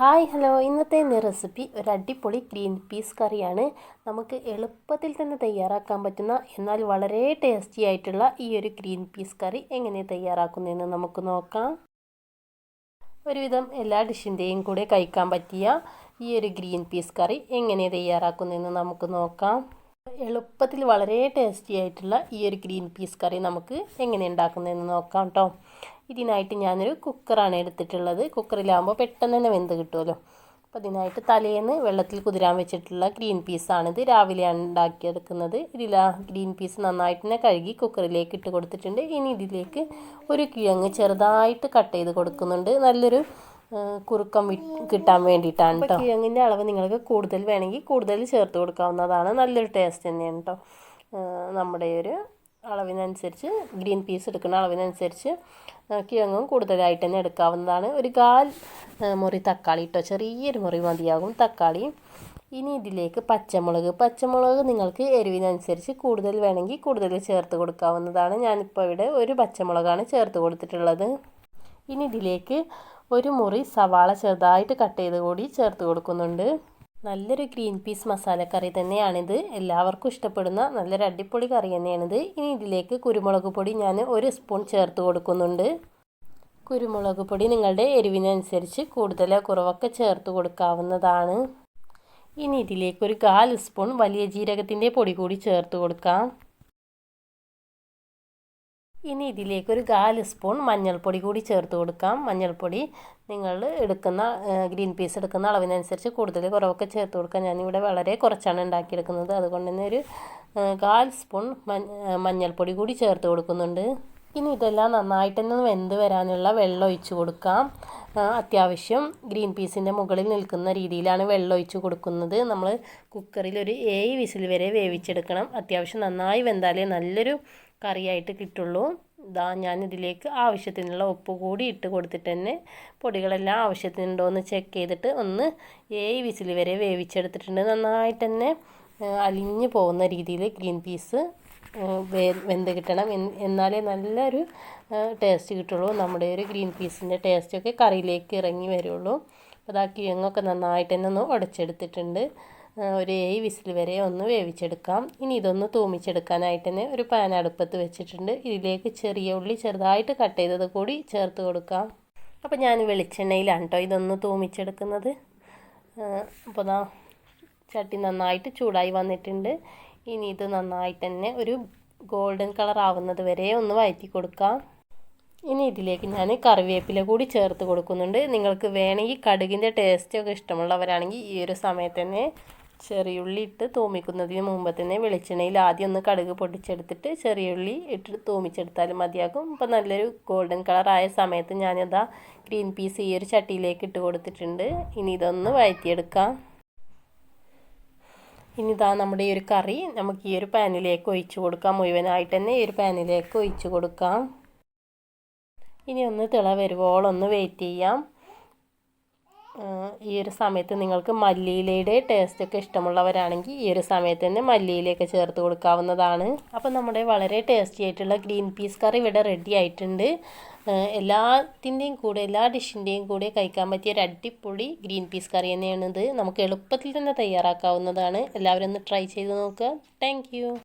Hi hello. ഇന്നത്തെ recipe ഒരു അടിപൊളി ഗ്രീൻ പീസ് കറിയാണ്. നമുക്ക് എളുപ്പത്തിൽ തന്നെ തയ്യാറാക്കാൻ പറ്റുന്ന എന്നാൽ വളരെ ടേസ്റ്റി ആയിട്ടുള്ള ഈ ഒരു ഗ്രീൻ പീസ് കറി എങ്ങനെ തയ്യാറാക്കുന്നതെന്ന് നമുക്ക് നോക്കാം. ഒരുവിധം എല്ലാ ഡിഷിന്റെയും കൂടെ കഴിക്കാൻ പറ്റിയ ഈ ഒരു ഗ്രീൻ പീസ് കറി എങ്ങനെ തയ്യാറാക്കുന്നതെന്ന് നമുക്ക് നോക്കാം. എളുപ്പത്തിൽ വളരെ ടേസ്റ്റി ആയിട്ടുള്ള ഈ ഒരു ഗ്രീൻ പീസ് കറി നമുക്ക് എങ്ങനെ ഉണ്ടാക്കുന്നതെന്ന് നോക്കാം കേട്ടോ ഇതിനായിട്ട് ഞാനൊരു കുക്കറാണ് എടുത്തിട്ടുള്ളത്. കുക്കറിലാകുമ്പോൾ പെട്ടെന്ന് തന്നെ വെന്ത് കിട്ടുമല്ലോ അപ്പോൾ ഇതിനായിട്ട് തലേന്ന് വെള്ളത്തിൽ കുതിരാൻ വെച്ചിട്ടുള്ള ഗ്രീൻ പീസാണിത് രാവിലെയാണ് ഉണ്ടാക്കിയെടുക്കുന്നത്. ഇതിൽ ആ ഗ്രീൻ പീസ് നന്നായിട്ട് തന്നെ കഴുകി കുക്കറിലേക്ക് ഇട്ട് കൊടുത്തിട്ടുണ്ട്. ഇനി ഇതിലേക്ക് ഒരു കിഴങ്ങ് ചെറുതായിട്ട് കട്ട് ചെയ്ത് കൊടുക്കുന്നുണ്ട്. നല്ലൊരു കുറുക്കം കിട്ടാൻ വേണ്ടിയിട്ടാണ് കേട്ടോ കിഴങ്ങിന്റെ അളവ് നിങ്ങൾക്ക് കൂടുതൽ വേണമെങ്കിൽ കൂടുതൽ ചേർത്ത് കൊടുക്കാവുന്നതാണ്. നല്ലൊരു ടേസ്റ്റ് തന്നെയാണ് കേട്ടോ നമ്മുടെ ഒരു അളവിനനുസരിച്ച് ഗ്രീൻ പീസ് എടുക്കുന്ന അളവിനനുസരിച്ച് കിഴങ്ങും കൂടുതലായിട്ട് തന്നെ എടുക്കാവുന്നതാണ്. ഒരു കാൽ മുറി തക്കാളി ഇട്ടോ ചെറിയൊരു മുറി മതിയാകും തക്കാളി. ഇനി ഇതിലേക്ക് പച്ചമുളക്. പച്ചമുളക് നിങ്ങൾക്ക് എരിവിനനുസരിച്ച് കൂടുതൽ വേണമെങ്കിൽ കൂടുതൽ ചേർത്ത് കൊടുക്കാവുന്നതാണ്. ഞാനിപ്പോൾ ഇവിടെ ഒരു പച്ചമുളകാണ് ചേർത്ത് കൊടുത്തിട്ടുള്ളത്. ഇനി ഇതിലേക്ക് ഒരു മുറി സവാള ചെറുതായിട്ട് കട്ട് ചെയ്ത് കൂടി ചേർത്ത് കൊടുക്കുന്നുണ്ട്. നല്ലൊരു ഗ്രീൻ പീസ് മസാലക്കറി തന്നെയാണിത്. എല്ലാവർക്കും ഇഷ്ടപ്പെടുന്ന നല്ലൊരു അടിപൊളി കറി തന്നെയാണിത്. ഇനി ഇതിലേക്ക് കുരുമുളക് പൊടി ഞാൻ ഒരു സ്പൂൺ ചേർത്ത് കൊടുക്കുന്നുണ്ട്. കുരുമുളക് പൊടി നിങ്ങളുടെ എരിവിനനുസരിച്ച് കൂടുതലോ കുറവൊക്കെ ചേർത്ത് കൊടുക്കാവുന്നതാണ്. ഇനി ഇതിലേക്ക് ഒരു കാൽ സ്പൂൺ വലിയ ജീരകത്തിന്റെ പൊടി കൂടി ചേർത്ത് കൊടുക്കാം. ഇനി ഇതിലേക്ക് ഒരു കാൽ സ്പൂൺ മഞ്ഞൾപ്പൊടി കൂടി ചേർത്ത് കൊടുക്കാം. മഞ്ഞൾപ്പൊടി നിങ്ങൾ എടുക്കുന്ന ഗ്രീൻ പീസ് എടുക്കുന്ന അളവിനനുസരിച്ച് കൂടുതൽ കുറവൊക്കെ ചേർത്ത് കൊടുക്കാം. ഞാനിവിടെ വളരെ കുറച്ചാണ് ഉണ്ടാക്കിയെടുക്കുന്നത്. അതുകൊണ്ട് തന്നെ ഒരു കാൽ സ്പൂൺ മഞ്ഞൾപ്പൊടി കൂടി ചേർത്ത് കൊടുക്കുന്നുണ്ട്. ഇനി ഇതെല്ലാം നന്നായിട്ട് തന്നെ വെന്ത് വരാനുള്ള വെള്ളം ഒഴിച്ച് കൊടുക്കാം. അത്യാവശ്യം ഗ്രീൻ പീസിന്റെ മുകളിൽ നിൽക്കുന്ന രീതിയിലാണ് വെള്ളം ഒഴിച്ച് കൊടുക്കുന്നത്. നമ്മൾ കുക്കറിൽ ഒരു ഏഴ് വിസിൽ വരെ വേവിച്ചെടുക്കണം. അത്യാവശ്യം നന്നായി വെന്താലേ നല്ലൊരു കറിയായിട്ട് കിട്ടുള്ളൂ. ഇതാ ഞാൻ ഇതിലേക്ക് ആവശ്യത്തിനുള്ള ഉപ്പ് കൂടി ഇട്ട് കൊടുത്തിട്ട് തന്നെ പൊടികളെല്ലാം ആവശ്യത്തിനുണ്ടോ എന്ന് ചെക്ക് ചെയ്തിട്ട് ഒന്ന് ഏഴ് വിസിൽ വരെ വേവിച്ചെടുത്തിട്ടുണ്ട്. നന്നായിട്ട് തന്നെ അലിഞ്ഞു പോകുന്ന രീതിയിൽ ഗ്രീൻ പീസ് വെന്ത് കിട്ടണം. എന്നാലേ നല്ലൊരു ടേസ്റ്റ് കിട്ടുള്ളൂ. നമ്മുടെ ഒരു ഗ്രീൻ പീസിന്റെ ടേസ്റ്റൊക്കെ കറിയിലേക്ക് ഇറങ്ങി വരുള്ളൂ. അപ്പോൾ അതാ കിഴങ്ങൊക്കെ നന്നായിട്ട് തന്നെ ഒന്ന് ഉടച്ചെടുത്തിട്ടുണ്ട്. ഒരു ഏഴ് വിസിൽ വരെ ഒന്ന് വേവിച്ചെടുക്കാം. ഇനി ഇതൊന്ന് തൂമിച്ചെടുക്കാനായിട്ട് തന്നെ ഒരു പാൻ അടുപ്പത്ത് വെച്ചിട്ടുണ്ട്. ഇതിലേക്ക് ചെറിയ ഉള്ളി ചെറുതായിട്ട് കട്ട് ചെയ്തത് കൂടി ചേർത്ത് കൊടുക്കാം. അപ്പോൾ ഞാൻ വെളിച്ചെണ്ണയിലാണ് കേട്ടോ ഇതൊന്ന് തൂമിച്ചെടുക്കുന്നത്. അപ്പോൾ ദാ ചട്ടി നന്നായിട്ട് ചൂടായി വന്നിട്ടുണ്ട്. ഇനി ഇത് നന്നായിട്ട് തന്നെ ഒരു ഗോൾഡൻ കളർ ആവുന്നത് വരെ ഒന്ന് വഴറ്റി കൊടുക്കാം. ഇനി ഇതിലേക്ക് ഞാൻ കറിവേപ്പില കൂടി ചേർത്ത് കൊടുക്കുന്നുണ്ട്. നിങ്ങൾക്ക് വേണമെങ്കിൽ കടുകിന്റെ ടേസ്റ്റൊക്കെ ഇഷ്ടമുള്ളവരാണെങ്കിൽ ഈ ഒരു സമയത്ത് തന്നെ ചെറിയുള്ളി ഇട്ട് തൂമിക്കുന്നതിന് മുമ്പ് തന്നെ വെളിച്ചെണ്ണയിൽ ആദ്യം ഒന്ന് കടുക് പൊട്ടിച്ചെടുത്തിട്ട് ചെറിയുള്ളി ഇട്ട് തോമിച്ചെടുത്താലും മതിയാകും. ഇപ്പം നല്ലൊരു ഗോൾഡൻ കളറായ സമയത്ത് ഞാനിതാ ഗ്രീൻ പീസ് ഈ ഒരു ചട്ടിയിലേക്ക് ഇട്ട് കൊടുത്തിട്ടുണ്ട്. ഇനി ഇതൊന്ന് വഴറ്റിയെടുക്കാം. ഇനി ഇതാ നമ്മുടെ ഈ ഒരു കറി നമുക്ക് ഈ ഒരു പാനിലേക്ക് ഒഴിച്ച് കൊടുക്കാം. മുഴുവനായിട്ട് തന്നെ ഈ ഒരു പാനിലേക്ക് ഒഴിച്ച് കൊടുക്കാം. ഇനി ഒന്ന് തിള വരുവോളൊന്ന് വെയിറ്റ് ചെയ്യാം. ഈ ഒരു സമയത്ത് നിങ്ങൾക്ക് മല്ലിയിലയുടെ ടേസ്റ്റ് ഒക്കെ ഇഷ്ടമുള്ളവരാണെങ്കിൽ ഈ ഒരു സമയത്ത് തന്നെ മല്ലിയിലയൊക്കെ ചേർത്ത് കൊടുക്കാവുന്നതാണ്. അപ്പോൾ നമ്മുടെ വളരെ ടേസ്റ്റി ആയിട്ടുള്ള ഗ്രീൻ പീസ് കറി ഇവിടെ റെഡി ആയിട്ടുണ്ട്. എല്ലാത്തിന്റെയും കൂടെ എല്ലാ ഡിഷിന്റെയും കൂടെ കഴിക്കാൻ പറ്റിയ ഒരു അടിപൊളി ഗ്രീൻ പീസ് കറി തന്നെയാണിത്. നമുക്ക് എളുപ്പത്തിൽ തന്നെ തയ്യാറാക്കാവുന്നതാണ്. എല്ലാവരും ഒന്ന് ട്രൈ ചെയ്ത് നോക്കുക. താങ്ക്